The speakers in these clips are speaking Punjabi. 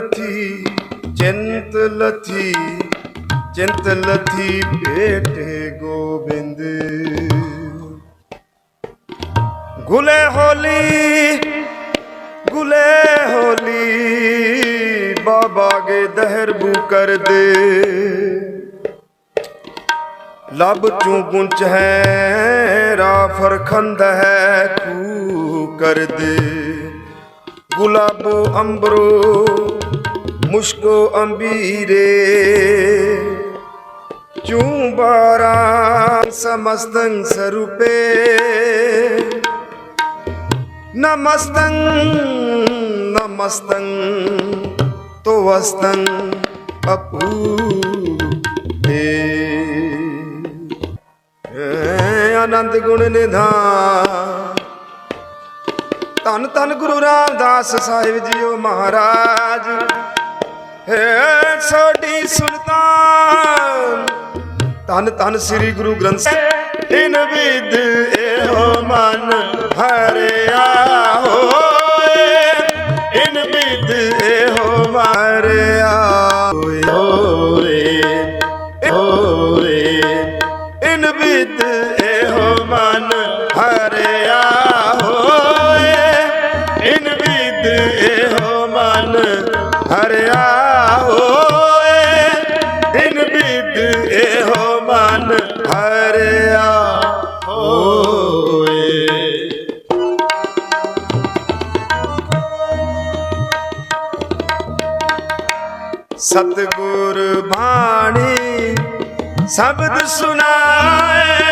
ਚਿੰਤ ਲਥੀ ਚਿੰਤ ਲਥੀ ਚਿੰਤ ਲਥੀ ਭੇਟੇ ਗੋਬਿੰਦ ਗੁਲੇ ਹੋਲੀ ਗੁਲੇ ਹੋਲੀ ਬਾਬਾ ਗੇ ਦਹਿਰ ਬੂ ਕਰ ਲਬ ਚੂ ਗੁੰਚ ਹੈ ਰਾ ਫਰਖੰਦ ਹੈ ਕੂ ਕਰ ਦੇ ਗੁਲਾਬੋ ਅੰਬਰੋ ਮੁਸ਼ਕੋ ਅੰਬੀਰੇ ਚੂੰਬਾਰਾ ਸਮਸਤੰ ਸਰੂਪੇ। ਨਮਸਤੰ ਨਮਸਤੰ ਤੋ ਵਸਤੰ ਅਪੂ ਦੇ ਆਨੰਦ ਗੁਣ ਨਿਧਾਨ। ਧੰਨ ਧੰਨ ਗੁਰੂ ਰਾਮਦਾਸ ਸਾਹਿਬ ਜੀਓ ਮਹਾਰਾਜ। ਹੈ ਸੋਢੀ ਸੁਲਤਾਨ। ਧੰਨ ਧੰਨ ਸ੍ਰੀ ਗੁਰੂ ਗ੍ਰੰਥ ਸਾਹਿਬ। ਇਨ ਵਿਦ ਇਹੋ ਮਨ ਹਰਿਆ ਸਤਗੁਰ ਬਾਣੀ ਸ਼ਬਦ ਸੁਨਾਏ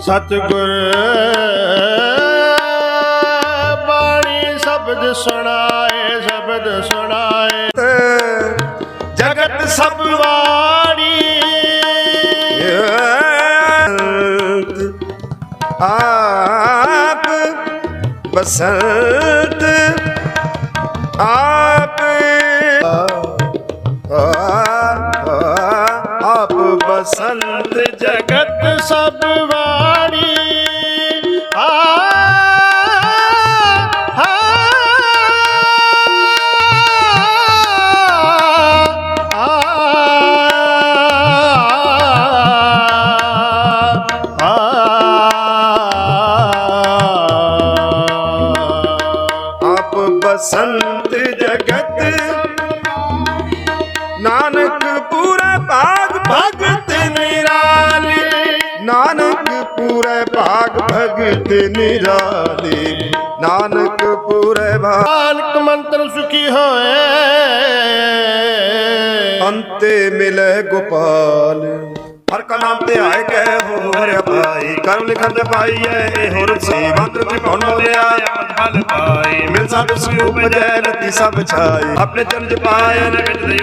ਸਤਿਗੁਰ ਬਾਣੀ ਸ਼ਬਦ ਸੁਣਾਏ ਸ਼ਬਦ ਸੁਣਾਏ। ਜਗਤ ਸਭ ਬਸੰਤ ਭਗਤ ਨਿਰਾਲੀ ਨਾਨਕ ਪੂਰੇ ਨਾਨਕ ਮੰਤਰ ਸੁਖੀ ਹੋਏ। ਅੰਤੇ ਮਿਲੇ ਗੋਪਾਲ। ਹਰ ਕਾ ਨਾਮ ਤੇ ਆਏ ਕਹਿ ਹੋ ਹਰਿ ਭਾਈ ਕਰਮ ਲਿਖਨ ਤੇ ਪਾਈਐ ਇਹ ਹੋਰ ਸੀ ਮੰਤਰ ਤੇ ਕੌਣ ਅਮਨ ਫਲ ਮਿਲ ਸਭ ਸੁਖ ਉਪਜੈ ਨਤੀ ਸਭ ਛਾਈ। ਆਪਣੇ ਚਰਨ ਚ ਪਾਏ ਨਿਤ ਦੇ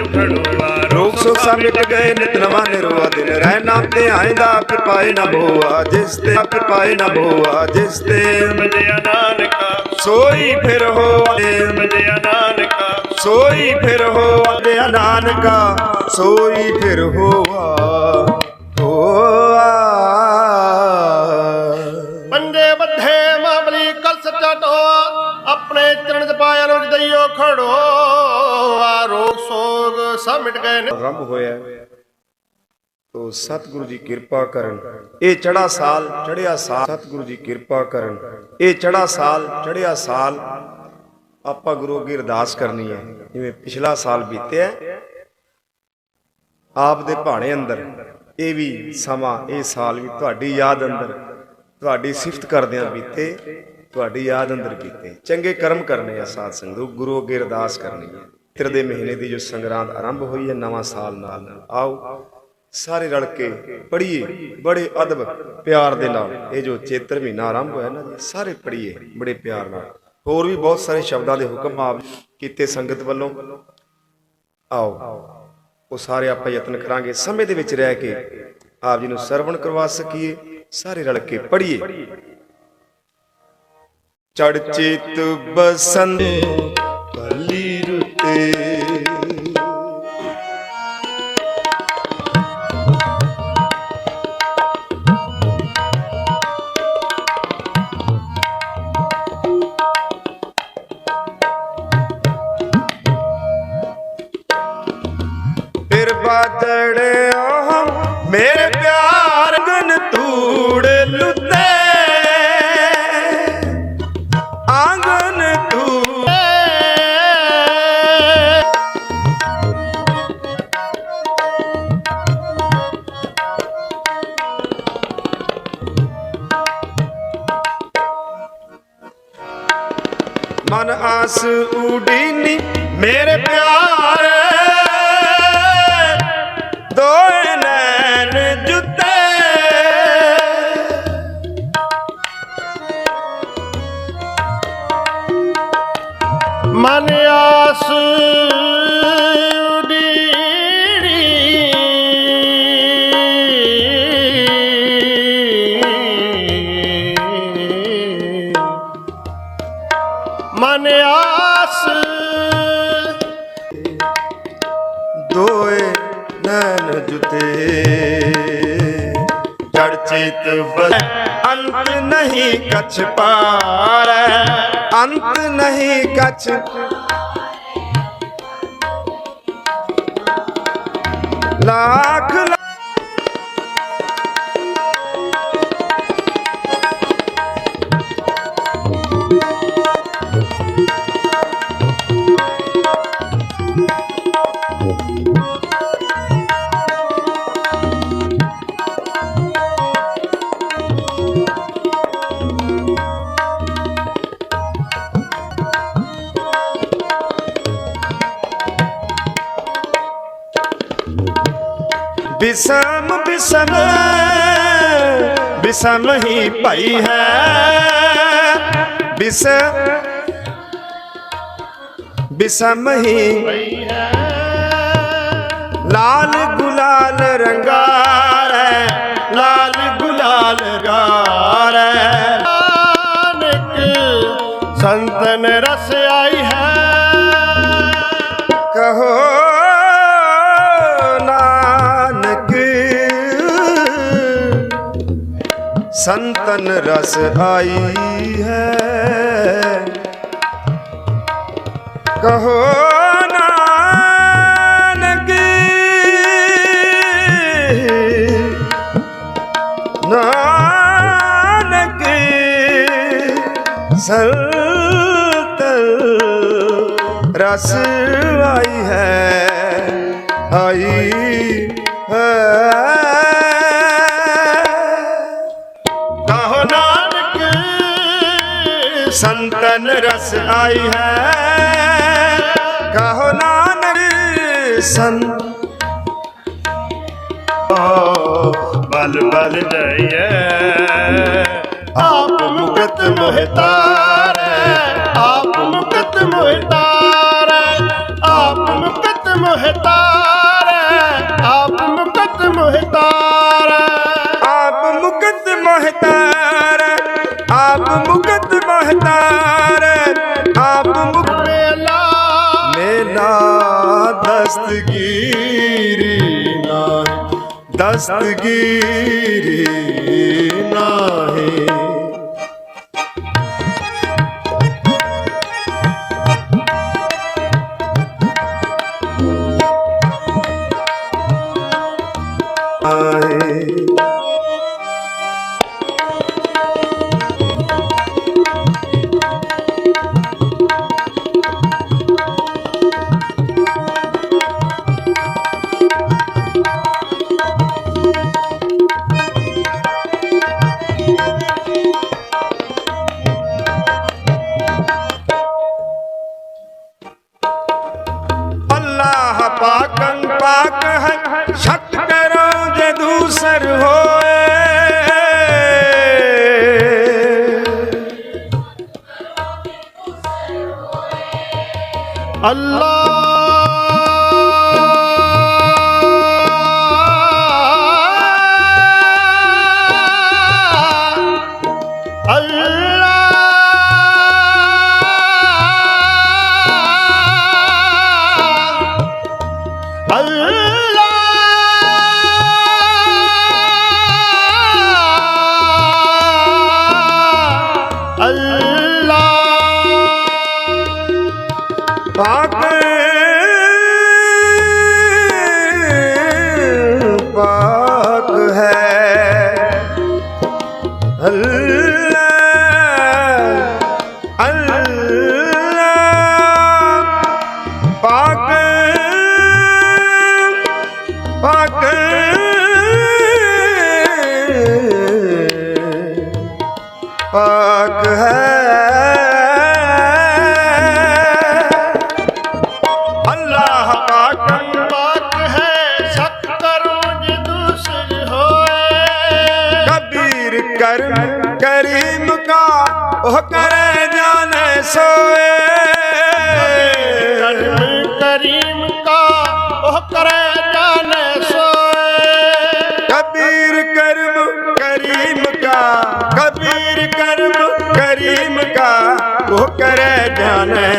ਰੋਗ ਸੁਖ ਸਭ ਮਿਟ ਗਏ, ਨਿਤ ਨਵਾਂ ਨਿਰਵਾ ਦਿਨ। ਰਹਿ ਨਾਮ ਤੇ ਆਇਂਦਾ, ਫਿਰ ਨਾ ਭੋਆ ਜਿਸ ਤੇ ਫਿਰ ਨਾ ਭੋਆ ਜਿਸ ਤੇ ਮਜਿਆ ਨਾਨਕਾ, ਸੋਈ ਫਿਰ ਹੋਏ ਮਜਿਆ ਨਾਨਕਾ, ਸੋਈ ਫਿਰ ਹੋਆ ਨਾਨਕਾ, ਸੋਈ ਫਿਰ ਹੋਆ ਹੋਆ। ਖੜੋ ਆ ਸੋਗ ਸਭ ਗਏ ਨੇ। ਆਰੰਭ ਹੋਇਆ ਤੋ ਸਤਿਗੁਰੂ ਜੀ ਕਿਰਪਾ ਕਰਨ। ਇਹ ਚੜਾ ਸਾਲ ਚੜਿਆ ਸਾਲ। ਸਤਿਗੁਰੂ ਜੀ ਕਿਰਪਾ ਕਰਨ। ਇਹ ਚੜਾ ਸਾਲ ਚੜਿਆ ਸਾਲ ਆਪਾਂ ਗੁਰੂ ਅੱਗੇ ਅਰਦਾਸ ਕਰਨੀ ਹੈ। ਜਿਵੇਂ ਪਿਛਲਾ ਸਾਲ ਬੀਤਿਆ ਆਪ ਦੇ ਭਾਣੇ ਅੰਦਰ। ਇਹ ਵੀ ਸਮਾਂ, ਇਹ ਸਾਲ ਵੀ ਤੁਹਾਡੀ ਯਾਦ ਅੰਦਰ, ਤੁਹਾਡੀ ਸਿਫਤ ਕਰਦਿਆਂ ਬੀਤੇ। ਤੁਹਾਡੀ ਯਾਦ ਅੰਦਰ ਕੀਤੇ। ਚੰਗੇ ਕਰਮ ਕਰਨੇ ਆ ਸਾਧ ਸੰਗਤ ਗੁਰੂ ਅੱਗੇ ਅਰਦਾਸ ਕਰਨੀ ਹੈ ਤੇਰੇ ਦੇ ਮਹੀਨੇ ਦੀ ਜੋ ਸੰਗਰਾਂਦ ਆਰੰਭ ਹੋਈ ਹੈ ਨਵਾਂ ਸਾਲ ਨਾਲ। ਨਾਲ ਆਓ, ਸਾਰੇ ਰਲ ਕੇ ਪੜ੍ਹੀਏ, ਬੜੇ ਅਦਬ ਪਿਆਰ ਦੇ ਨਾਲ। ਇਹ ਜੋ ਚੇਤਰ ਮਹੀਨਾ ਆਰੰਭ ਹੋਇਆ ਨਾ ਸਾਰੇ ਪੜ੍ਹੀਏ, ਬੜੇ ਪਿਆਰ ਨਾਲ। ਹੋਰ ਵੀ ਬਹੁਤ ਸਾਰੇ ਸ਼ਬਦਾਂ ਦੇ ਹੁਕਮ ਆਪ ਕੀਤੇ ਸੰਗਤ ਵੱਲੋਂ। ਆਓ, ਉਹ ਸਾਰੇ ਆਪਾਂ ਯਤਨ ਕਰਾਂਗੇ। ਸਮੇਂ ਦੇ ਵਿੱਚ ਰਹਿ ਕੇ ਆਪ ਜੀ ਨੂੰ ਸਰਵਣ ਕਰਵਾ ਸਕੀਏ, ਸਾਰੇ ਰਲ ਕੇ ਪੜ੍ਹੀਏ। ਚੜ ਚੇਤ ਬਸੰਤ ਭਲੀ ਰੁਤੇ ਦੋਏ ਨੈਣ ਜੁਤੇ। ਜੜ ਚੇਤ ਬਸ ਅੰਤ ਨਹੀਂ ਕਛ ਪਾਰੈ। ਅੰਤ ਨਹੀਂ ਕਛ ਲਾ- ਬਿਸਮ ਬਿਸਮ ਬਿਸਮ ਹੀ ਭਾਈ ਹੈ। ਬਿਸ, ਬਿਸਮ ਹੀ ਲਾਲ ਗੁਲਾਲ ਰੰਗਾਰੈ ਲਾਲ ਗੁਲਾਲ ਗਾਰੈ ਨਾਨਕ ਸੰਤਨ ਰਸ ਸੰਤਨ ਰਸ ਆਈ ਹੈ। ਕਹੋ ਨਾਨਕ ਨਾਨਕ ਸੰਤਨ ਰਸ ਆਈ ਹੈ ਆਈ ਹੈ। ਰਸ ਆਈ ਹੈ। ਕਹੋ ਨਾਨਕ ਸੰਤ। ਬਲ ਬਲ ਜਈਏ। ਆਪ ਮੁਕਤ ਮੋਹਿਤਾਰੈ ਆਪ ਮੁਕਤ ਮੋਹਿਤਾਰੈ ਆਪ ਮੁਕਤ ਮੋਹਿਤਾਰੈ ਆਪ ਮੁਕਤ ਮੋਹਤਾਰ ਦਸਤਗੀਰੀ ਨਾਹੀ ਦਸਤਗੀਰੀ ਨਾਹੀ ਅੱਲਾ है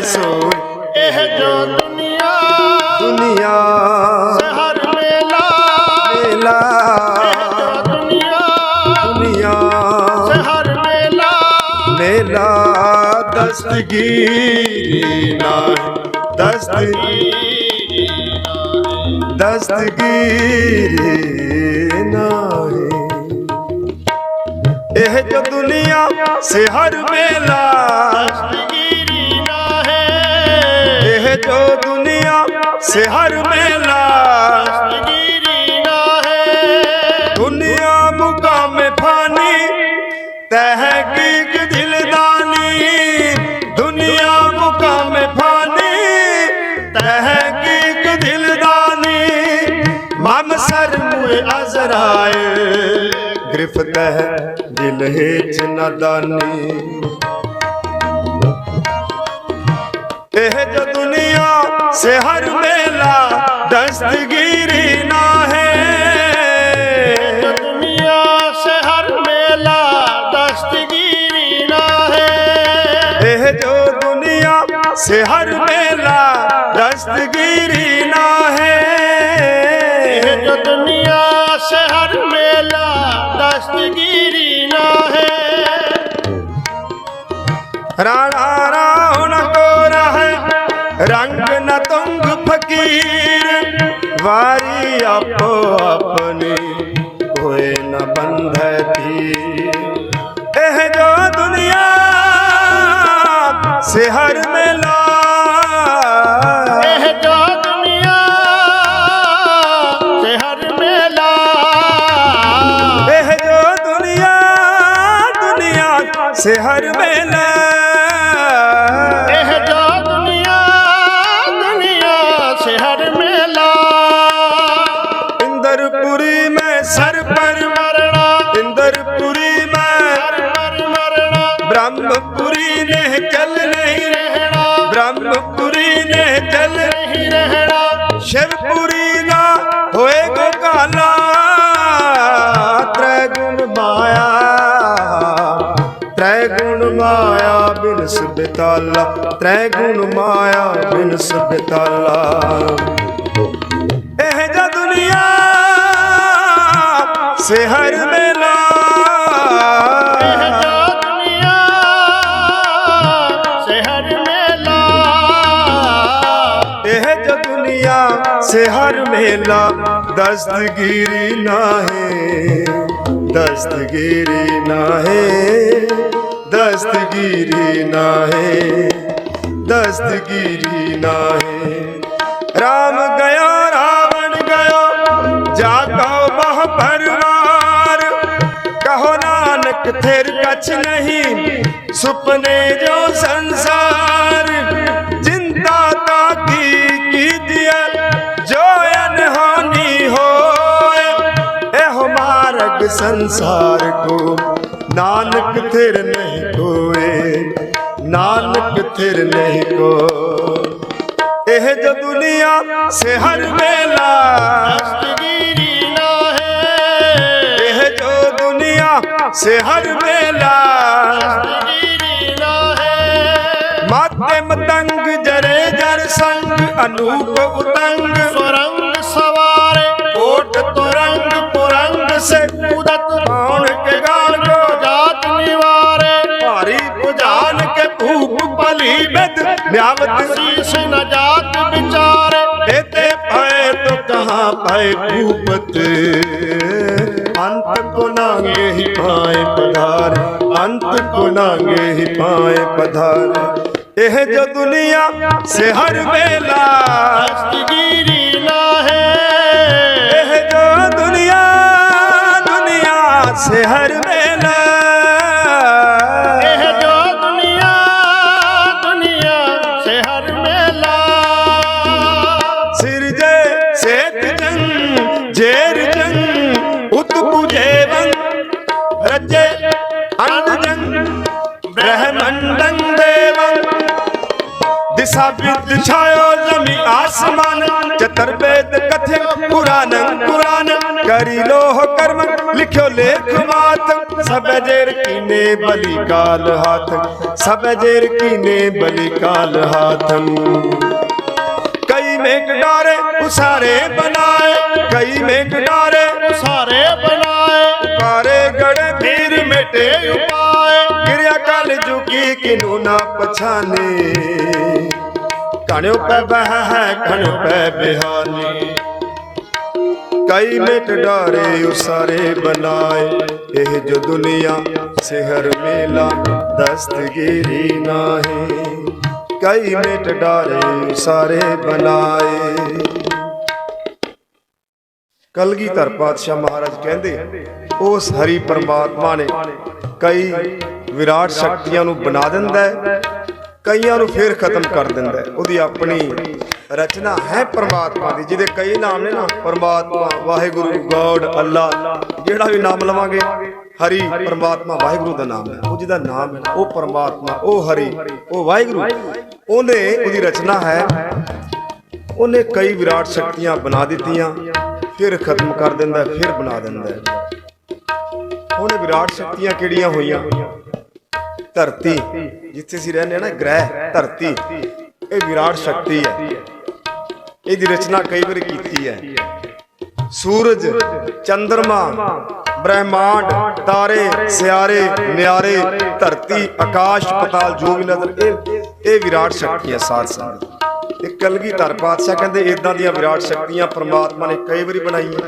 ਸੋਏ ਇਹ ਜੋ ਦੁਨੀਆ ਦੁਨੀਆ। ਸਹਰ ਮੇਲਾ ਮੇਲਾ। ਦੁਨੀਆ ਦੁਨੀਆ। ਸਹਰ ਮੇਲਾ। ਮੇਲਾ ਦਸਤਗੀਰੀ ਨਾ ਦਸਤਗੀਰੀ ਦਸਤਗੀਰੀ ਨਾ ਇਹ ਜੋ ਦੁਨੀਆ ਸੇ ਮੇਲਾ। ਦਸਤਗੀਰੀ है जो दुनिया से हर मेला। दुनिया मुकाम में फानी, तहकीक दिलदानी। दुनिया मुकाम में फानी, तहकीक दिलदानी। मम सर मुए अजराए, गिरफ्त है दिल हेच नादानी। से हर मेला दस्तगिरी ना है। दुनिया से हर मेला दस्तगिरी ना है। यह जो दुनिया से हर मेला दस्तगिरी ना है। जो दुनिया से हर दस्तगिरी ना है। राम ਆਪੋ ਆਪਣੀ ਕੋਈ ਨ ਬੰਧੈ ਧੀ ਇਹ ਜੋ ਦੁਨੀਆ ਸਿਹਰ ਮੇ ਲਾ ਇਹ ਜੋ ਦੁਨੀਆ ਸਿਹਰ ਮੇ ਬਿਤਾਲਾ ਤ੍ਰੈ ਗੁਣ ਮਾਇਆ ਬਿਨਸ ਬਿਤਾਲਾ ਇਹ ਜਾ ਦੁਨੀਆ ਸ਼ਹਿਰ ਮੇਲਾ। ਇਹ ਮੇਲਾ। ਇਹ ਜਾ ਦੁਨੀਆ ਸਹਰ ਮੇਲਾ ਦਸਤਗੀਰੀ ਨਾਹੇ ਦਸਤਗੀਰੀ ਦਸਤਗੀਰੀ ਨਾ ਹੈ ਦਸਤਗੀਰੀ ਨਾ ਹੈ ਰਾਮ ਗਇਆ ਰਾਵਣ ਗયો ਜਾਗੋ ਬਹੁ ਪਰਵਾਰ। ਕਹੋ ਨਾਨਕ, ਥਿਰ ਕਛ ਨਹੀਂ, ਸੁਪਨੇ ਜੋ ਸੰਸਾਰ। ਜਿੰਦਾ ਤਾਕੀ ਕੀਜੀਐ ਜੋ ਅਨਹਾਨੀ ਹੋਏ, ਇਹੋ ਮਾਰ ਸੰਸਾਰ ਕੋ। ਨਾਨਕ ਥਿਰ ਨਹੀਂ ਕੋਏ ਨਾਨਕ ਥਿਰ ਨਹੀਂ ਕੋ ਇਹ ਜੋ ਦੁਨੀਆ ਸੇ ਹਰ ਵੇਲਾ ਦਸਤਗੀਰੀ ਨਾ ਹੈ। ਇਹ ਜੋ ਦੁਨੀਆ ਸੇ ਹਰ ਵੇਲਾ ਦਸਤਗੀਰੀ ਨਾ ਹੈ। ਮਾਤੇ ਮਤੰਗ ਜਰੇ ਜਰ ਸੰਗ ਅਨੂਪ ਉਤੰਗ। ਸੁਰੰਗ ਸਵਾਰੇ ਕੋਟ ਤੁਰੰਗ ਪੁਰੰਗ ਸੇ ਉਦਤ ਕੌਣ ਕੇ ਜਾਤ ਨਿਵਾਰੇ ਭਾਰੀ ਅੰਤ ਕੋ ਨਾਂਗੇ ਹੀ ਪਾਏ ਪਧਾਰ। ਅੰਤ ਕੋ ਨਾਂਗੇ ਹੀ ਪਾਏ ਪਧਾਰ। ਇਹ ਜੋ ਦੁਨੀਆ ਸੇ ਹਰ ਵੇਲਾ। ਦਸਤਗੀਰੀ ਨਾ ਹੈ ਇਹ ਜੋ ਦੁਨੀਆ ਦੁਨੀਆ ਸੇ ਹਰ ਵੇਲਾ। ਤੁਕ ਪੁਜੇ ਵੰ ਰਜੇ ਅਨਜੰ ਬ੍ਰਹਮੰਡੰ ਦੇਵੰ ਦਿਸ਼ਾ ਵਿਦ ਛਾਇਓ ਜਮੀ ਆਸਮਾਨ, ਚਤਰਵੇਦ ਕਥਿਕ ਪੁਰਾਨੰ ਪੁਰਾਨ। ਕਰੀ ਲੋਹ ਕਰਮ, ਲਿਖਿਓ ਲੇਖ ਮਾਤ। ਸਭ ਜੇਰ ਕੀਨੇ ਬਲੀ ਕਾਲ ਹਾਥ, ਸਭ ਜੇਰ ਕੀਨੇ ਬਲੀ ਕਾਲ ਹਾਥੰ। ਕਈ ਮੇਕ ਡਾਰੇ ਉਸਾਰੇ ਬਨਾਏ ਕਈ ਨੇ ਕਟਾਰੇ ਸਾਰੇ ਬਣਾਏ। ਕਾਰੇ ਗੜੇ ਪੀਰ ਮੇਟੇ ਉਪਾਏ। ਕਿਰਿਆ ਕਲ ਜੁਕੀ ਕਿਨੂ ਨਾ ਪਛਾਨੇ। ਕਣਿਓ ਪੈ ਬਹਿ ਹੈ ਕਣਿਓ ਪੈ ਬਿਹਾਨੀ। ਕਈ ਨੇ ਟਡਾਰੇ ਉਸਾਰੇ ਬਣਾਏ। ਇਹ ਜੋ ਦੁਨੀਆ, ਸਿਹਰ ਮੇਲਾ, ਦਸਤਗੀਰੀ ਨਾਹੀ। ਕਈ ਨੇ ਡਾਰੇ, ਉਸਾਰੇ ਬਣਾਏ। ਕਲਗੀਧਰ ਪਾਤਸ਼ਾਹ ਮਹਾਰਾਜ ਕਹਿੰਦੇ ਉਸ ਹਰੀ ਪਰਮਾਤਮਾ ਨੇ ਕਈ ਵਿਰਾਟ ਸ਼ਕਤੀਆਂ ਨੂੰ ਬਣਾ ਦਿੰਦਾ ਹੈ, ਕਈਆਂ ਨੂੰ ਫੇਰ ਖਤਮ ਕਰ ਦਿੰਦਾ ਹੈ। ਉਹਦੀ ਆਪਣੀ ਰਚਨਾ ਹੈ ਪਰਮਾਤਮਾ ਦੀ, ਜਿਹਦੇ ਕਈ ਨਾਮ ਨੇ ਨਾ, ਪਰਮਾਤਮਾ, ਵਾਹਿਗੁਰੂ, ਗੋਡ ਅੱਲਾ ਜਿਹੜਾ ਵੀ ਨਾਮ ਲਵਾਂਗੇ, ਹਰੀ ਪਰਮਾਤਮਾ, ਵਾਹਿਗੁਰੂ ਦਾ ਨਾਮ ਹੈ। ਉਹ ਜਿਹਦਾ ਨਾਮ ਹੈ, ਉਹ ਪਰਮਾਤਮਾ, ਉਹ ਹਰੀ, ਉਹ ਵਾਹਿਗੁਰੂ। ਉਹਨੇ ਉਹਦੀ ਰਚਨਾ ਹੈ, ਉਹਨੇ ਕਈ ਵਿਰਾਟ ਸ਼ਕਤੀਆਂ ਬਣਾ ਦਿੱਤੀਆਂ ਫਿਰ ਖਤਮ ਕਰ ਦਿੰਦਾ, ਫਿਰ ਬਣਾ ਦਿੰਦਾ। ਹੈ ਵਿਰਾਟ ਸ਼ਕਤੀਆਂ ਕਿਹੜੀਆਂ ਹੋਈਆਂ? ਧਰਤੀ, ਜਿੱਥੇ ਅਸੀਂ ਰਹਿੰਦੇ ਨਾ, ਗ੍ਰਹਿ, ਧਰਤੀ। ਇਹ ਵਿਰਾਟ ਸ਼ਕਤੀ ਹੈ। ਇਹਦੀ ਰਚਨਾ ਕਈ ਵਾਰ ਕੀਤੀ ਹੈ। ਸੂਰਜ ਚੰ드ਰਮਾ ਬ੍ਰਹਿਮੰਡ, ਤਾਰੇ, ਸਿਆਰੇ ਨਿਆਰੇ ਧਰਤੀ, ਆਕਾਸ਼, ਪਤਾਲ, ਜੋ ਵੀ ਨਜ਼ਰ ਇਹ ਇਹ ਵਿਰਾਟ ਸ਼ਕਤੀਆਂ ਸਾਧ ਸੰਗਤ। ਇਹ ਕਲਗੀਧਰ ਪਾਤਸ਼ਾਹ ਕਹਿੰਦੇ ਇਦਾਂ ਦੀਆਂ ਵਿਰਾਟ ਸ਼ਕਤੀਆਂ ਪ੍ਰਮਾਤਮਾ ਨੇ ਕਈ ਵਾਰੀ ਬਣਾਈਆਂ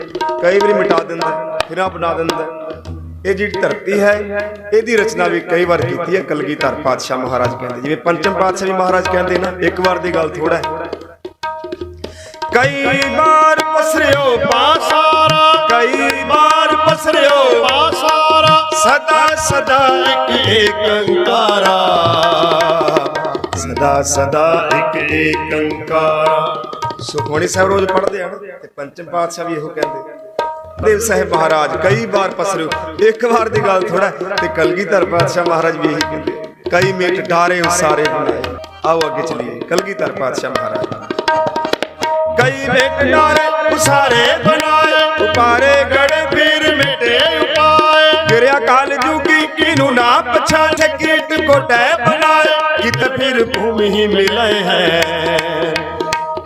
ਕਈ ਵਾਰੀ ਮਿਟਾ ਦਿੰਦਾ ਹੈ, ਫਿਰ ਆ ਬਣਾ ਦਿੰਦਾ ਇਹ ਜਿਹੜੀ ਧਰਤੀ ਹੈ ਇਹਦੀ ਰਚਨਾ ਵੀ ਕਈ ਵਾਰ ਕੀਤੀ ਹੈ ਕਲਗੀਧਰ ਪਾਤਸ਼ਾਹ ਮਹਾਰਾਜ ਕਹਿੰਦੇ। ਜਿਵੇਂ ਪੰਚਮ ਪਾਤਸ਼ਾਹ ਵੀ ਮਹਾਰਾਜ ਕਹਿੰਦੇ ਨਾ ਇੱਕ ਵਾਰ ਦੀ ਗੱਲ ਥੋੜਾ ਹੈ। ਕਈ ਵਾਰ ਪਸਰਿਓ ਪਾਸਾਰਾ ਕਈ ਵਾਰ ਪਸਰਿਓ ਪਾਸਾਰਾ ਸਦਾ ਸਦਾ ਇੱਕ ਏਕੰਕਾਰਾ। ਸਦਾ ਸਦਾ ਇੱਕ ਏਕੰਕਾਰਾ। ਸੁਖਮਣੀ ਸਾਹਿਬ ਰੋਜ਼ ਪੜ੍ਹਦੇ ਹਨ ਤੇ ਪੰਚਮ ਪਾਤਸ਼ਾਹ ਵੀ ਇਹੋ ਕਹਿੰਦੇ। ਦੇਵ ਸਾਹਿਬ ਮਹਾਰਾਜ ਕਈ ਵਾਰ ਪਸਰਿਓ, ਇੱਕ ਵਾਰ ਦੀ ਗੱਲ ਥੋੜਾ ਤੇ ਕਲਗੀਧਰ ਪਾਤਸ਼ਾਹ ਮਹਾਰਾਜ ਵੀ ਇਹੀ ਕਹਿੰਦੇ। ਕਈ ਮੇਟ ਡਾਰੇ ਉਸਾਰੇ ਬਣਾਏ। ਆਓ ਅੱਗੇ ਚਲੀਏ, ਕਲਗੀਧਰ ਪਾਤਸ਼ਾਹ ਮਹਾਰਾਜ। ਕਈ ਮੇਟ ਡਾਰੇ ਉਸਾਰੇ ਬਣਾਏ, ਉਪਾਰੇ ਗੜ ਪੀਰ ਮਿਟੇ ਉਪਾਏ। ਗਿਰਿਆ ਕਾਲ ਜੂਗੀ ਕਿਨੂੰ ਨਾ ਪਛਾਣ ਕੀਟ ਕੋਟੈ ਬਣਾਏ। ਕਿਤ ਫਿਰ ਭੂਮि ਹੀ ਮਿਲੇ ਹੈ?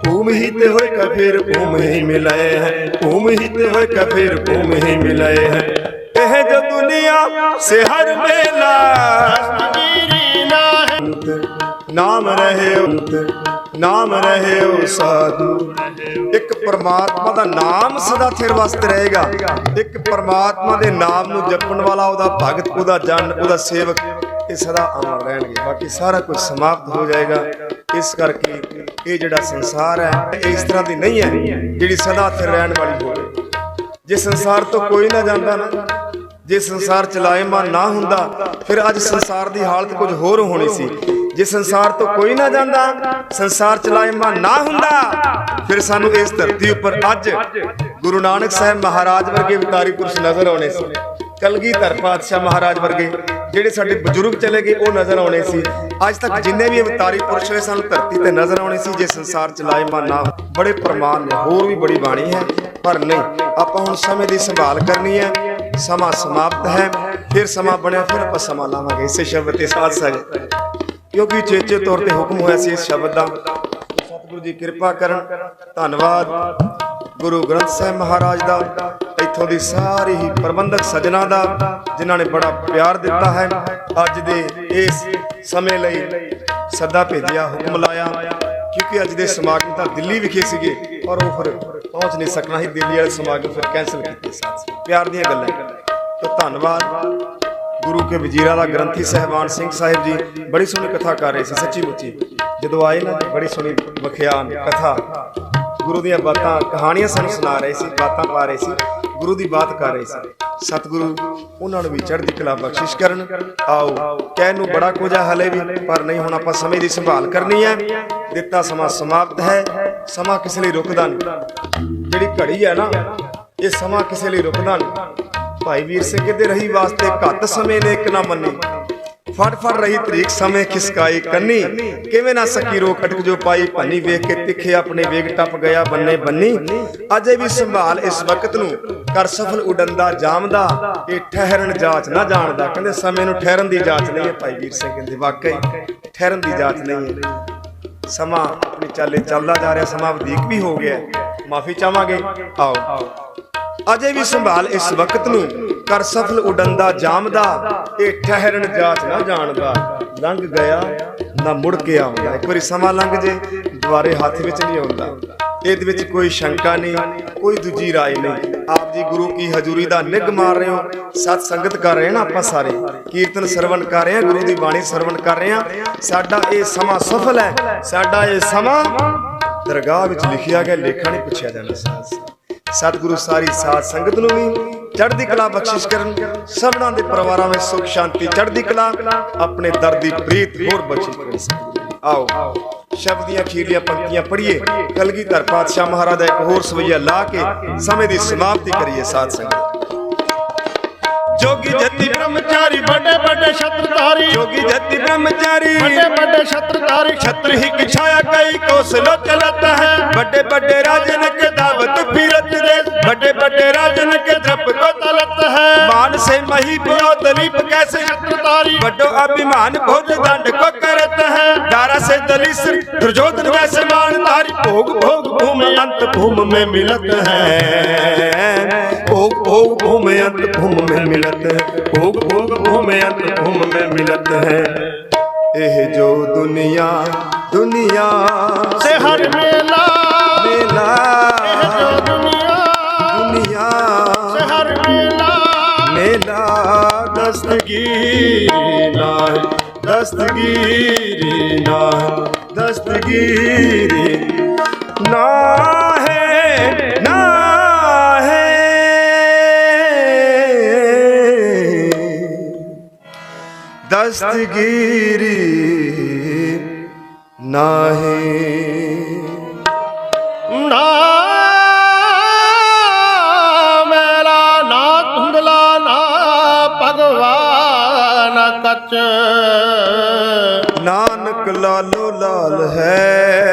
ਭੂਮि ਹੀ ਤੇ ਹੋਏ ਕਫਿਰ ਭੂਮि ਹੀ ਮਿਲੇ ਹੈ। ਭੂਮि ਹੀ ਤੇ ਹੋਏ ਕਫਿਰ ਭੂਮि ਹੀ ਮਿਲੇ ਹੈ। ਇਹ ਜੋ ਦੁਨੀਆ ਸੇ ਹਰ ਮੇਲਾ ਦਸਤਗੀਰੀ ਨਾ ਹੈ, ਨਾਮ ਰਹੇ ਨਾਮ ਰਹੇ ਸਾਧੂ। ਇੱਕ ਪਰਮਾਤਮਾ ਦਾ ਨਾਮ ਸਦਾ ਥਿਰ ਵਸਤ ਰਹੇਗਾ। ਇੱਕ ਪਰਮਾਤਮਾ ਦੇ ਨਾਮ ਨੂੰ ਜਪਣ ਵਾਲਾ ਉਹਦਾ ਭਗਤ, ਉਹਦਾ ਜਨ, ਉਹਦਾ ਸੇਵਕ ਇਹ ਸਦਾ ਅਮਰ ਰਹਿਣਗੇ। ਬਾਕੀ ਸਾਰਾ ਕੁਝ ਸਮਾਪਤ ਹੋ ਜਾਏਗਾ। ਇਸ ਕਰਕੇ ਇਹ ਜਿਹੜਾ ਸੰਸਾਰ ਹੈ, ਇਹ ਇਸ ਤਰ੍ਹਾਂ ਦੀ ਨਹੀਂ ਹੈ ਜਿਹੜੀ ਸਦਾ ਥਿਰ ਰਹਿਣ ਵਾਲੀ ਹੋਵੇ। ਜੇ ਸੰਸਾਰ ਤੋਂ ਕੋਈ ਨਾ ਜਾਂਦਾ ਨਾ, ਜੇ ਸੰਸਾਰ ਚਲਾਏਮਾਨ ਨਾ ਹੁੰਦਾ, ਫਿਰ ਅੱਜ ਸੰਸਾਰ ਦੀ ਹਾਲਤ ਕੁਝ ਹੋਰ ਹੋਣੀ ਸੀ। ਜੇ ਸੰਸਾਰ ਤੋਂ ਕੋਈ ਨਾ ਜਾਂਦਾ, ਸੰਸਾਰ ਚਲਾਇਮਾਨ ਨਾ ਹੁੰਦਾ, ਫਿਰ ਸਾਨੂੰ ਇਸ ਧਰਤੀ ਉੱਪਰ ਅੱਜ ਗੁਰੂ ਨਾਨਕ ਸਾਹਿਬ ਮਹਾਰਾਜ ਵਰਗੇ ਵਿਕਾਰੀ ਪੁਰਸ਼ ਨਜ਼ਰ ਆਉਣੇ ਸੀ। ਕਲਗੀਧਰ ਪਾਤਸ਼ਾਹ ਮਹਾਰਾਜ ਵਰਗੇ ਜਿਹੜੇ ਸਾਡੇ ਬਜ਼ੁਰਗ ਚਲੇ ਗਏ, ਉਹ ਨਜ਼ਰ ਆਉਣੇ ਸੀ। ਅੱਜ ਤੱਕ ਜਿੰਨੇ ਵੀ ਅਵਤਾਰੀ ਪੁਰਸ਼ ਹੋਏ ਸਾਨੂੰ ਧਰਤੀ ਤੇ ਨਜ਼ਰ ਆਉਣੇ ਸੀ, ਜੇ ਸੰਸਾਰ ਚਲਾਇਮਾਨ ਨਾ ਬੜੇ ਪ੍ਰਮਾਣ ਨੇ, ਹੋਰ ਵੀ ਬੜੀ ਬਾਣੀ ਹੈ। ਪਰ ਨਹੀਂ, ਆਪਾਂ ਹੁਣ ਸਮੇਂ ਦੀ ਸੰਭਾਲ ਕਰਨੀ ਹੈ। ਸਮਾਂ ਸਮਾਪਤ ਹੈ। ਫਿਰ ਸਮਾਂ ਬਣਿਆ, ਫਿਰ ਆਪਾਂ ਸਮਾਂ ਲਾਵਾਂਗੇ। ਇਸੇ ਸ਼ਬਦ ਤੇ ਸਾਥ ਸਾਜ ਕਿਉਂਕਿ ਚੇਚੇ ਤੌਰ ਤੇ ਹੁਕਮ ਹੋਇਆ ਸੀ ਇਸ ਸ਼ਬਦ ਦਾ। ਸਤਿਗੁਰੂ ਜੀ ਕਿਰਪਾ ਕਰਨ। ਧੰਨਵਾਦ। ਗੁਰੂ ਗ੍ਰੰਥ ਸਾਹਿਬ ਮਹਾਰਾਜ ਦਾ, ਇੱਥੋਂ ਦੀ ਸਾਰੀ ਹੀ ਪ੍ਰਬੰਧਕ ਸਜਣਾ ਦਾ, ਜਿਨ੍ਹਾਂ ਨੇ ਬੜਾ ਪਿਆਰ ਦਿੱਤਾ ਹੈ, ਅੱਜ ਦੇ ਇਸ ਸਮੇਂ ਲਈ ਸੱਦਾ ਭੇਜਿਆ, ਹੁਕਮ ਲਾਇਆ, ਕਿਉਂਕਿ ਅੱਜ ਦੇ ਸਮਾਗਮ ਤਾਂ ਦਿੱਲੀ ਵਿਖੇ ਸੀਗੇ, ਔਰ ਉਹ ਫਿਰ ਪਹੁੰਚ ਨਹੀਂ ਸਕਣਾ ਸੀ, ਦਿੱਲੀ ਵਾਲੇ ਸਮਾਗਮ ਫਿਰ ਕੈਂਸਲ ਕੀਤੇ ਸਾਥ ਪਿਆਰ ਦੀਆਂ ਗੱਲਾਂ। ਤਾਂ ਧੰਨਵਾਦ। ਗੁਰੂ ਕੇ ਵਜ਼ੀਰਾ ਦਾ ਗ੍ਰੰਥੀ ਸਹਿਬਾਨ ਸਿੰਘ ਸਾਹਿਬ ਜੀ, ਬੜੀ ਸੋਹਣੀ ਕਥਾ ਕਰ ਰਹੇ ਸੀ, ਸੱਚੀ ਮੁੱਚੀ। ਜਦੋਂ ਆਏ ਨਾ, ਬੜੀ ਸੋਹਣੀ ਵਖਿਆਨ ਕਥਾ। ਗੁਰੂ ਦੀਆਂ ਬਾਤਾਂ, ਕਹਾਣੀਆਂ ਸਾਨੂੰ ਸੁਣਾ ਰਹੇ ਸੀ, ਬਾਤਾਂ ਪਾ ਰਹੇ ਸੀ, ਗੁਰੂ ਦੀ ਬਾਤ ਕਰ ਰਹੇ ਸੀ। ਸਤਿਗੁਰੂ, ਉਹਨਾਂ ਨੂੰ ਵੀ ਚੜ੍ਹਦੀ ਕਲਾ ਬਖਸ਼ਿਸ਼ ਕਰਨ। ਆਓ, ਕਹਿਣ ਨੂੰ ਬੜਾ ਕੁਝ ਆ ਹਲੇ ਵੀ, ਪਰ ਨਹੀਂ, ਹੁਣ ਆਪਾਂ ਸਮੇਂ ਦੀ ਸੰਭਾਲ ਕਰਨੀ ਹੈ। ਦਿੱਤਾ ਸਮਾਂ ਸਮਾਪਤ ਹੈ। ਸਮਾਂ ਕਿਸੇ ਲਈ ਰੁਕਦਾ ਨਹੀਂ। ਜਿਹੜੀ ਘੜੀ ਹੈ ਨਾ, ਇਹ ਸਮਾਂ ਕਿਸੇ ਲਈ ਰੁਕਦਾ ਨਹੀਂ। ਭਾਈ ਵੀਰ ਸਿੰਘ ਕਹਿੰਦੇ, ਰਹੀ ਵਾਸਤੇ ਘੱਟ ਸਮੇਂ ਨੇ, ਇੱਕ ਨਾ ਮੰਨੀ। ਫੜ ਫੜ ਰਹੀ ਤਰੀਕ, ਸਮੇਂ ਖਿਸਕਾਈ ਕੰਨੀ। ਕਿਵੇਂ ਨਾ ਸਕੀ ਰੋ ਖਟਕ ਜੋ ਪਾਈ, ਭੰਨੀ ਵੇਖ ਕੇ ਤਿੱਖੇ ਆਪਣੇ ਵੇਗ ਟੱਪ ਗਿਆ, ਬੰਨੇ ਬੰਨੀ। ਅਜੇ ਵੀ ਸੰਭਾਲ ਇਸ ਵਕਤ ਨੂੰ, ਕਰ ਸਫਲ ਉਡੰਦਾ ਜਾਮਦਾ ਇਹ ਠਹਿਰਨ ਜਾਚ ਨਾ ਜਾਣਦਾ, ਕਹਿੰਦੇ ਸਮੇਂ ਨੂੰ ਠਹਿਰਨ ਦੀ ਜਾਚ ਨਹੀਂ ਹੈ। ਭਾਈ ਵੀਰ ਸਿੰਘ ਕਹਿੰਦੇ, ਵਾਕਈ ਠਹਿਰਨ ਦੀ ਜਾਚ ਨਹੀਂ ਹੈ। ਸਮਾਂ ਆਪਣੀ ਚਾਲੇ ਚੱਲਦਾ ਜਾ ਰਿਹਾ, ਸਮਾਂ ਵਧੀਕ ਵੀ ਹੋ ਗਿਆ। ਮਾਫੀ ਚਾਹਾਂਗੇ। ਆਓ। ਅਜੇ ਵੀ ਸੰਭਾਲ ਇਸ ਵਕਤ ਨੂੰ। ਕਰ ਸਫਲ ਉਡੰਦਾ ਜਾਮਦਾ ਇਹ ਠਹਿਰਨ ਜਾਚ ਨਾ ਜਾਣਦਾ ਲੰਘ ਗਿਆ, ਨਾ ਮੁੜ ਕੇ ਆਉਂਦਾ। ਇੱਕ ਵਾਰੀ ਸਮਾਂ ਲੰਘ ਜੇ, ਦੁਬਾਰੇ ਹੱਥ ਵਿੱਚ ਨਹੀਂ ਆਉਂਦਾ। ਇਹਦੇ ਵਿੱਚ ਕੋਈ ਸ਼ੰਕਾ ਨਹੀਂ, ਕੋਈ ਦੂਜੀ ਰਾਏ ਨਹੀਂ। ਆਪ ਜੀ ਗੁਰੂ ਕੀ ਹਜ਼ੂਰੀ ਦਾ ਨਿੱਘ ਮਾਰ ਰਹੇ ਹੋ? ਸਤ ਸੰਗਤ ਕਰ ਰਹੇ ਨਾ ਆਪਾਂ ਸਾਰੇ। ਕੀਰਤਨ ਸਰਵਣ ਕਰ ਰਹੇ ਹਾਂ, ਗੁਰੂ ਦੀ ਬਾਣੀ ਸਰਵਣ ਕਰ ਰਹੇ ਹਾਂ। ਸਾਡਾ ਇਹ ਸਮਾਂ ਸਫਲ ਹੈ। ਸਾਡਾ ਇਹ ਸਮਾਂ ਦਰਗਾਹ ਵਿੱਚ ਲਿਖਿਆ ਗਿਆ, ਲੇਖਾ ਨਹੀਂ ਪੁੱਛਿਆ ਜਾਣਾ। ਸਾਥ ਸਤਿਗੁਰੂ ਸਾਰੀ ਸਾਧ ਸੰਗਤ ਨੂੰ ਵੀ ਚੜ੍ਹਦੀ ਕਲਾ ਬਖਸ਼ਿਸ਼ ਕਰਨ, ਸਭਨਾਂ ਦੇ ਪਰਿਵਾਰਾਂ ਵਿੱਚ ਸੁਖ ਸ਼ਾਂਤੀ, ਚੜ੍ਹਦੀ ਕਲਾ, ਆਪਣੇ ਦਰ ਦੀ ਪ੍ਰੀਤ ਹੋਰ ਬਖਸ਼ਿਸ਼ ਕਰਨ ਆਓ, ਸ਼ਬਦ ਦੀਆਂ ਅਖੀਰਲੀਆਂ ਪੰਕਤੀਆਂ ਪੜ੍ਹੀਏ ਕਲਗੀਧਰ ਪਾਤਸ਼ਾਹ ਮਹਾਰਾਜ ਦਾ ਇੱਕ ਹੋਰ ਸਵਈਆ ਲਾ ਕੇ ਸਮੇਂ ਦੀ ਸਮਾਪਤੀ ਕਰੀਏ ਸਾਧ ਸੰਗਤ। जोगी जति ब्रह्मचारी बड़े बड़े शत्रधारी। जोगी जति ब्रह्मचारी बड़े बड़े शत्रधारी। छत्र ही की छाया कई कौशलो चलाता है। बड़े बड़े राजन के दावत फिरत देश बड़े बड़े राजन के जप को तलत है। मान से मही पियो दलीप कैसे शत्रधारी। बड़ो अभिमान भोज दंड को करत है। दारा से दलिस दुर्योधन वैसे मान धारी भोग भोग भूमि अंत भूम में मिलत है। भोग भोग भूम अंत भूम में मिलत है। भोग भोग भूम अंत भूम में मिलत है। एह जो दुनिया दुनिया से हर मेला। मेला। दुनिया। मेला। दस्तगीरी ना दस्तगीरी ना ਦਸਤਗੀਰੀ ਨਾਹੀ। ਨਾ ਮੇਰਾ ਨਾ ਧੁੰਦਲਾ ਨਾ ਭਗਵਾਨ ਕੱਚ। ਨਾਨਕ ਲਾਲੋ ਲਾਲ ਹੈ।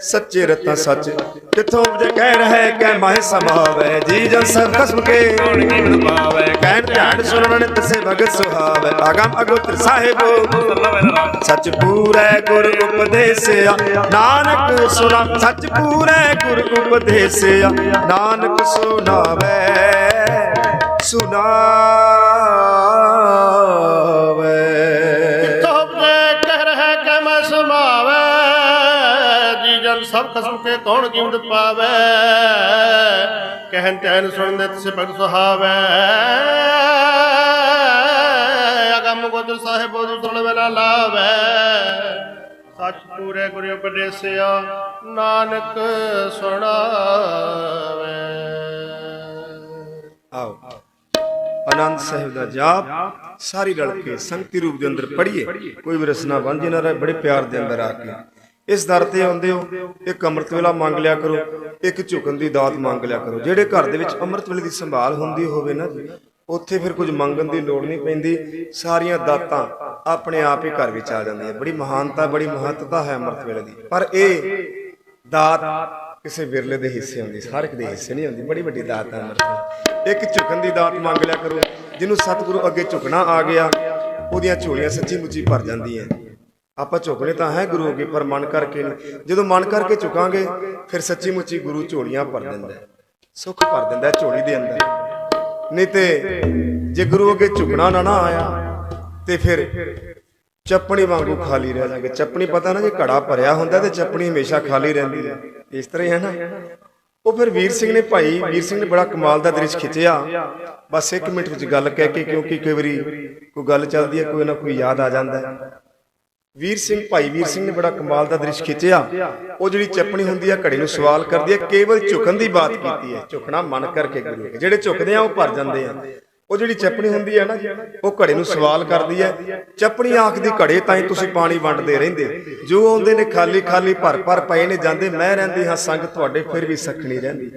ਸੱਚੇ ਰਤਾ ਸੱਚ। ਕਿਥੋਂ ਜੇ ਕਹਿ ਰਹੇ ਕਿ ਮਾਹਿ ਸਮਾਵੇ ਜੀ ਜਨ ਸਭ ਖਸਮ ਕੇ। ਕੋਣ ਕੀਮਤ ਪਾਵੇ ਕਹਿਣ ਧਿਆਨ ਸੁਣਨ ਤਸੇ ਭਗਤ ਸੁਹਾਵੇ। ਆਗਮ ਅਗੋਤਰ ਸਾਹਿਬ, ਸੱਚ ਪੂਰੇ ਗੁਰ ਉਪਦੇਸਿਆ। ਨਾਨਕ ਸੁਣਾ, ਸੱਚ ਪੂਰੇ ਗੁਰ ਉਪਦੇਸਿਆ। ਨਾਨਕ ਸੁਣਾਵੇ ਸੁਣਾਵੇ ਸਭ ਖਸਮ ਕੇ ਕੌਣ ਕੀਮਤ ਪਾਵੇ? ਕਹਿਨ ਤੈਨ ਸੁਣਨ ਤਿਸ ਭਗਤ ਸੁਹਾਵੇ। ਅਗਮ ਗੋਦਰ ਸਾਹਿਬ ਬੋਧ ਸੁਣ ਵੇਲਾ ਲਾਵੇ। ਸੱਚ ਪੂਰੇ ਗੁਰੂ ਉਪਦੇਸਿਆ ਨਾਨਕ ਸੁਣਾਵੇ। ਆਓ। ਆਨੰਦ ਸਾਹਿਬ ਦਾ ਜਾਪ। ਸਾਰੀ ਰਲ ਕੇ ਸੰਗਤੀ ਰੂਪ ਦੇ ਅੰਦਰ ਪੜ੍ਹੀਏ। ਕੋਈ ਵੀ ਰਸਨਾ ਵਾਂਝੇ ਨਾ ਰਹੇ, ਬੜੇ ਪਿਆਰ ਦੇ ਅੰਦਰ ਆ ਕੇ। ਇਸ ਦਰ ਤੇ ਆਉਂਦੇ ਹੋ, ਇੱਕ ਅੰਮ੍ਰਿਤ ਵੇਲਾ ਮੰਗ ਲਿਆ ਕਰੋ, ਇੱਕ ਝੁਕਣ ਦੀ ਦਾਤ ਮੰਗ ਲਿਆ ਕਰੋ। ਜਿਹੜੇ ਘਰ ਦੇ ਵਿੱਚ ਅੰਮ੍ਰਿਤ ਵੇਲੇ ਦੀ ਸੰਭਾਲ ਹੁੰਦੀ ਹੋਵੇ ਨਾ ਉੱਥੇ ਫਿਰ ਕੁਝ ਮੰਗਣ ਦੀ ਲੋੜ ਨਹੀਂ ਪੈਂਦੀ। ਸਾਰੀਆਂ ਦਾਤਾਂ ਆਪਣੇ ਆਪ ਹੀ ਘਰ ਵਿੱਚ ਆ ਜਾਂਦੀਆਂ। ਬੜੀ ਮਹਾਨਤਾ, ਬੜੀ ਮਹੱਤਤਾ ਹੈ ਅੰਮ੍ਰਿਤ ਵੇਲੇ ਦੀ। ਪਰ ਇਹ ਦਾਤ ਕਿਸੇ ਵਿਰਲੇ ਦੇ ਹਿੱਸੇ ਹੁੰਦੀ, ਹਰ ਇੱਕ ਦੇ ਹਿੱਸੇ ਨਹੀਂ ਹੁੰਦੀ। ਬੜੀ ਵੱਡੀ ਦਾਤ ਹੈ ਅੰਮ੍ਰਿਤ ਵੇਲੇ ਇੱਕ ਝੁਕਣ ਦੀ ਦਾਤ ਮੰਗ ਲਿਆ ਕਰੋ। ਜਿਹਨੂੰ ਸਤਿਗੁਰੂ ਅੱਗੇ ਝੁਕਣਾ ਆ ਗਿਆ, ਉਹਦੀਆਂ ਝੋਲੀਆਂ ਸੱਚੀ ਮੁੱਚੀ ਭਰ ਜਾਂਦੀਆਂ। ਆਪਾਂ ਝੁਕਣੇ ਤਾਂ ਹੈ ਗੁਰੂ ਅੱਗੇ, ਪਰ ਮਨ ਕਰਕੇ ਜਦੋਂ ਮਨ ਕਰਕੇ ਝੁਕਾਂਗੇ, ਫਿਰ ਸੱਚੀ ਮੁੱਚੀ ਗੁਰੂ ਝੋਲੀਆਂ ਭਰ ਦਿੰਦਾ ਸੁੱਖ ਭਰ ਦਿੰਦਾ ਝੋਲੀ ਦੇ ਅੰਦਰ। ਨਹੀਂ ਤੇ ਜੇ ਗੁਰੂ ਅੱਗੇ ਝੁਕਣਾ ਨਾ ਨਾ ਆਇਆ, ਤੇ ਫਿਰ ਚੱਪਣੀ ਵਾਂਗੂ ਖਾਲੀ ਰਹਿ ਜਾਗੇ। ਚੱਪਣੀ ਪਤਾ ਨਾ ਜੇ ਘੜਾ ਭਰਿਆ ਹੁੰਦਾ ਤੇ ਚੱਪਣੀ ਹਮੇਸ਼ਾ ਖਾਲੀ ਰਹਿੰਦੀ ਹੈ। ਇਸ ਤਰ੍ਹਾਂ ਹੀ ਹੈ ਨਾ? ਉਹ ਫਿਰ ਵੀਰ ਸਿੰਘ ਨੇ ਭਾਈ, ਵੀਰ ਸਿੰਘ ਨੇ ਬੜਾ ਕਮਾਲ ਦਾ ਦ੍ਰਿਸ਼ ਖਿੱਚਿਆ। ਬਸ 1 ਮਿੰਟ ਵਿੱਚ ਗੱਲ ਕਹਿ ਕੇ ਕਿਉਂਕਿ ਕਈ ਵਾਰੀ ਕੋਈ ਗੱਲ ਚੱਲਦੀ ਹੈ, ਕੋਈ ਨਾ ਕੋਈ ਯਾਦ ਆ ਜਾਂਦਾ ਵੀਰ ਸਿੰਘ ਭਾਈ ਵੀਰ ਸਿੰਘ ਨੇ ਬੜਾ ਕਮਾਲ ਦਾ ਦ੍ਰਿਸ਼ ਖਿੱਚਿਆ। ਉਹ ਜਿਹੜੀ ਚੱਪਣੀ ਹੁੰਦੀ ਆ, ਘੜੇ ਨੂੰ ਸਵਾਲ ਕਰਦੀ ਹੈ ਕੇਵਲ ਝੁਕਣ ਦੀ ਬਾਤ ਕੀਤੀ ਹੈ। ਝੁਕਣਾ ਮਨ ਕਰਕੇ ਗੁਰੂ ਜਿਹੜੇ ਝੁਕਦੇ ਆ, ਉਹ ਭਰ ਜਾਂਦੇ ਆ। ਉਹ ਜਿਹੜੀ ਚੱਪਣੀ ਹੁੰਦੀ ਹੈ ਨਾ, ਉਹ ਘੜੇ ਨੂੰ ਸਵਾਲ ਕਰਦੀ ਹੈ। ਚੱਪਣੀ ਆਖਦੀ ਘੜੇ ਤਾਂ ਹੀ ਤੁਸੀਂ ਪਾਣੀ ਵੰਡਦੇ ਰਹਿੰਦੇ ਜੋ ਆਉਂਦੇ ਨੇ ਖਾਲੀ ਖਾਲੀ ਭਰ ਭਰ ਪਏ ਨੇ, ਜਾਂਦੇ ਮੈਂ ਰਹਿੰਦੀ ਹਾਂ ਸੰਗ ਤੁਹਾਡੇ ਫਿਰ ਵੀ ਸਖਣੀ ਰਹਿੰਦੀ।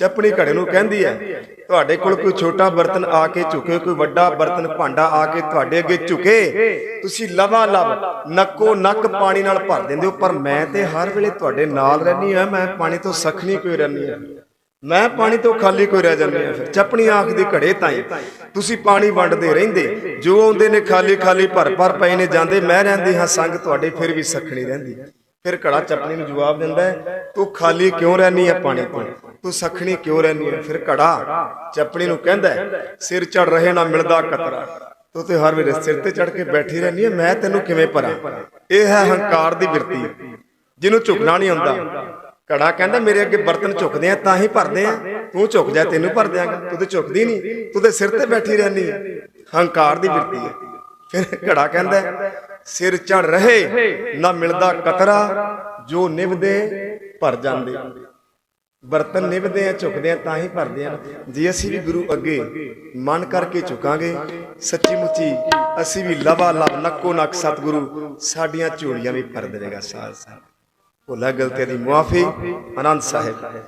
ਚੱਪਣੀ ਘੜੇ ਨੂੰ ਕਹਿੰਦੀ ਹੈ, ਤੁਹਾਡੇ ਕੋਲ ਕੋਈ ਛੋਟਾ ਬਰਤਨ ਆ ਕੇ ਝੁਕੇ, ਕੋਈ ਵੱਡਾ ਬਰਤਨ ਭਾਂਡਾ ਆ ਕੇ ਤੁਹਾਡੇ ਅੱਗੇ ਝੁਕੇ? ਤੁਸੀਂ ਲਵਾ ਲਵ, ਨੱਕੋ ਨੱਕ ਪਾਣੀ ਨਾਲ ਭਰ ਦਿੰਦੇ ਹੋ, ਪਰ ਮੈਂ ਤੇ ਹਰ ਵੇਲੇ ਤੁਹਾਡੇ ਨਾਲ ਰਹਿਣੀ ਆ ਮੈਂ ਪਾਣੀ ਤੋਂ ਸਖਣੀ ਕੋਈ ਰਹਿਣੀ ਆ ਮੈਂ ਪਾਣੀ ਤੋਂ ਖਾਲੀ ਕੋਈ ਰਹਿ ਜਾਂਦੀ ਆ ਫਿਰ ਚੱਪਣੀ ਆਖ ਦੀ ਘੜੇ ਤਾਈ, ਤੁਸੀਂ ਪਾਣੀ ਵੰਡਦੇ ਰਹਿੰਦੇ, ਜੋ ਆਉਂਦੇ ਨੇ ਖਾਲੀ ਖਾਲੀ ਭਰ ਭਰ ਪਏ ਨੇ, ਜਾਂਦੇ ਮੈਂ ਰਹਿੰਦੀ ਹਾਂ, ਸੰਗ ਤੁਹਾਡੇ ਫਿਰ ਵੀ ਸਖਣੀ ਰਹਿੰਦੀ ਫਿਰ ਘੜਾ ਚਪਣੀ ਨੂੰ ਜਵਾਬ ਦਿੰਦਾ ਹੈ, ਤੂੰ ਖਾਲੀ ਕਿਉਂ ਰਹਿਨੀ ਹੈ ਪਾਣੀ ਤੋਂ ਤੂੰ ਸਖਣੀ ਕਿਉਂ ਰਹਿਨੀ ਹੈ ਫਿਰ ਘੜਾ ਚੱਪਣੀ ਨੂੰ ਕਹਿੰਦਾ ਸਿਰ ਚੜ ਰਹੇ ਨਾ ਮਿਲਦਾ ਕਤਰਾ। ਤੂੰ ਤੇ ਹਰ ਵੇਲੇ ਸਿਰ ਤੇ ਚੜ ਕੇ ਬੈਠੀ ਰਹਿਨੀ ਹੈ ਮੈਂ ਤੈਨੂੰ ਕਿਵੇਂ ਭਰਾਂ ਇਹ ਹੈ ਹੰਕਾਰ ਦੀ ਬਿਰਤੀ, ਜਿਹਨੂੰ ਝੁਕਣਾ ਨਹੀਂ ਆਉਂਦਾ। ਘੜਾ ਕਹਿੰਦਾ, ਮੇਰੇ ਅੱਗੇ ਬਰਤਨ ਝੁਕਦੇ ਆ, ਤਾਂ ਹੀ ਭਰਦੇ ਆ। ਤੂੰ ਝੁਕ ਜਾ, ਤੈਨੂੰ ਭਰ ਦਿਆਂਗਾ। ਤੂੰ ਤੇ ਝੁਕਦੀ ਨਹੀਂ। ਤੂੰ ਤੇ ਸਿਰ ਤੇ ਬੈਠੀ ਰਹਿਨੀ ਹੈ ਹੰਕਾਰ ਦੀ ਬਿਰਤੀ ਹੈ। ਫਿਰ ਘੜਾ ਕਹਿੰਦਾ ਸਿਰ ਚੜ ਰਹੇ, ਨਾ ਮਿਲਦਾ ਕਤਰਾ, ਜੋ ਨਿਭਦੇ, ਭਰ ਜਾਂਦੇ। ਬਰਤਨ ਨਿਭਦੇ ਆ, ਝੁਕਦੇ ਆ, ਤਾਂ ਹੀ ਭਰਦੇ ਆ ਜੇ ਅਸੀਂ ਵੀ ਗੁਰੂ ਅੱਗੇ ਮਨ ਕਰਕੇ ਝੁਕਾਂਗੇ, ਸੱਚੀ ਮੁੱਚੀ ਅਸੀਂ ਵੀ ਲਵਾ ਲਵ ਨੱਕੋ ਨੱਕ ਸਤਿਗੁਰੂ, ਸਾਡੀਆਂ ਝੋਲੀਆਂ ਵੀ ਭਰ ਦੇਵੇਗਾ ਸਾਥ ਸਾਥ ਭੁੱਲਾ ਗਲਤੀਆਂ ਦੀ ਮੁਆਫੀ, ਆਨੰਦ ਸਾਹਿਬ।